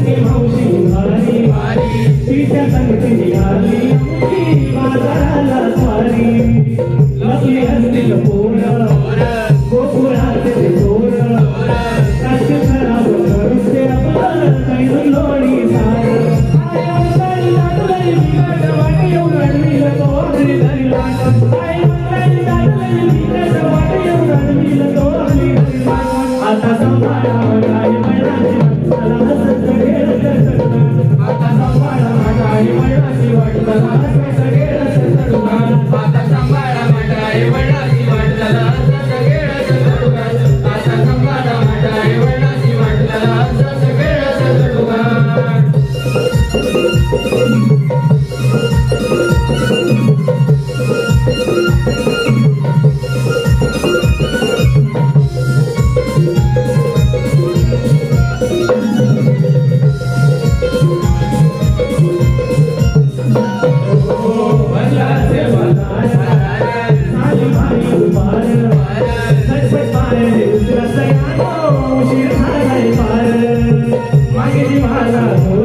संगती मावशी उभारली तिच्या संगती निघाली बाजाराला सारी लपली हसतील पोर गोपुरात चोर कष्ट खराब करते आपण लोणी आता सांभाळा माला